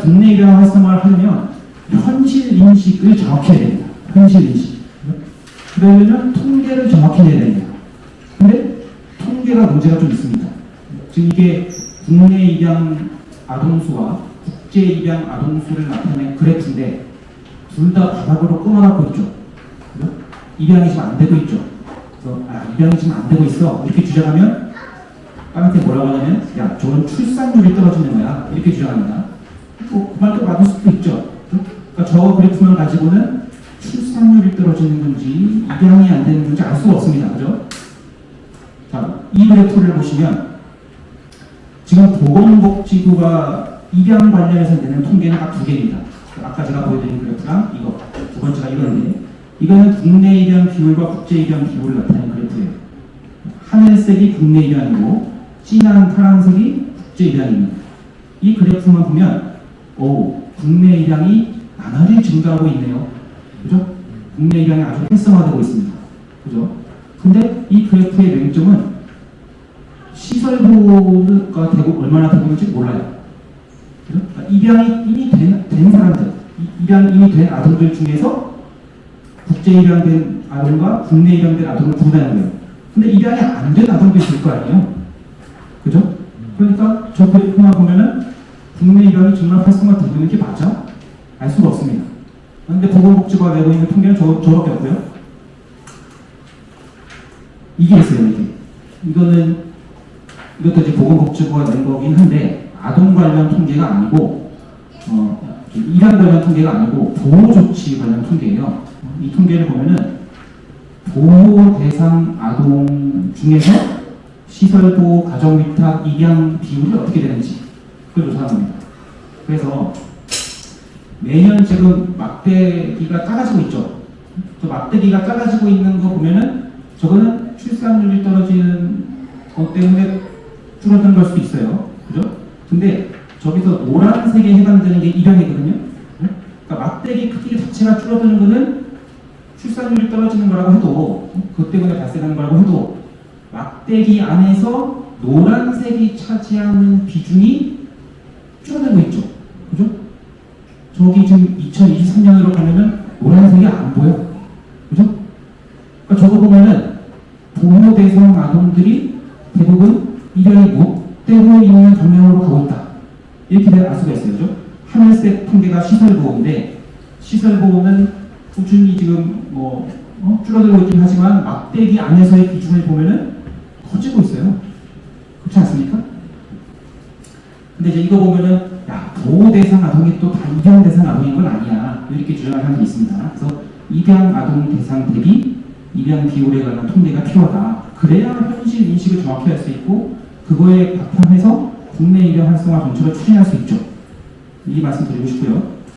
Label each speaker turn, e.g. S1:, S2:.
S1: 국내 입양 활성화를 하려면 현실 인식을 정확히 해야 됩니다. 현실 인식. 그러려면 통계를 정확히 해야 됩니다. 근데 통계가 문제가 좀 있습니다. 지금 이게 국내 입양 아동수와 국제 입양 아동수를 나타낸 그래프인데 둘 다 바닥으로 끊어갖고 있죠. 그죠? 입양이 지금 안 되고 있죠. 그래서 아, 입양이 지금 안 되고 있어. 이렇게 주장하면 까맣게 뭐라고 하냐면 야 저건 출산율이 떨어지는 거야. 이렇게 주장합니다. 뭐, 그 말도 맞을 수도 있죠. 그러니까 저 그래프만 가지고는 출산율이 떨어지는 건지 입양이 안 되는 건지 알 수가 없습니다. 그죠? 자, 이 그래프를 보시면 지금 보건복지부가 입양 관련해서 내는 통계는 딱 두 개입니다. 아까 제가 보여드린 그래프랑 이거 두 번째가 이건데 이거는 국내 입양 비율과 국제 입양 비율을 나타낸 그래프예요. 하늘색이 국내 입양이고 진한 파란색이 국제 입양입니다. 이 그래프만 보면 오 국내 입양이 나날이 증가하고 있네요. 그죠? 국내 입양이 아주 활성화되고 있습니다. 그죠? 근데 이 그래프의 맹점은 시설 보호가 되고 얼마나 되고 있는지 몰라요. 그러니까 입양이 이미 된, 된 사람들, 이- 입양 이미 된 아동들 중에서 국제 입양된 아동과 국내 입양된 아동을 구분하는 거예요. 근데 입양이 안 된 아동도 있을 거 아니에요. 그죠? 그러니까 저 그래프만 보면은 국내 입양이 정말 활성화되고 있는 게 맞아? 알 수가 없습니다. 근데 보건복지부가 내고 있는 통계는 저, 저밖에 없고요. 이게 있어요, 이게. 이거는, 이것도 이제 보건복지부가 낸 거긴 한데, 아동 관련 통계가 아니고, 어, 입양 관련 통계가 아니고, 보호조치 관련 통계예요. 이 통계를 보면은, 보호 대상 아동 중에서 시설보호, 가정위탁, 입양 비율이 어떻게 되는지, 조사한 겁니다. 그래서, 매년 지금 막대기가 작아지고 있죠. 저 막대기가 작아지고 있는 거 보면은 저거는 출산율이 떨어지는 것 때문에 줄어드는 걸 수도 있어요. 그죠? 근데 저기서 노란색에 해당되는 게 입양이거든요. 네? 그러니까 막대기 크기 자체가 줄어드는 거는 출산율이 떨어지는 거라고 해도 그 때문에 발생하는 거라고 해도 막대기 안에서 노란색이 차지하는 비중이 줄어들고 있죠. 그죠? 저기 지금 2023년으로 가면은 노란색이 안 보여. 그죠? 그러니까 저거 보면은 보호 대상 아동들이 대부분 입양이 못되고 있는 방향으로 가고 있다. 이렇게 알 수가 있어요. 그죠? 하늘색 통계가 시설보호인데 시설보호는 꾸준히 지금 뭐 어? 줄어들고 있긴 하지만 막대기 안에서의 비중을 보면은 커지고 있어요. 그렇지 않습니까? 근데 이제 이거 보면은 야 보호 대상 아동이 또 다 입양 대상 아동인 건 아니야 이렇게 주장하는 사람이 있습니다. 그래서 입양 아동 대상 대비 입양 비율에 관한 통계가 필요하다. 그래야 현실 인식을 정확히 할 수 있고 그거에 바탕해서 국내 입양 활성화 정책을 추진할 수 있죠. 이 말씀 드리고 싶고요.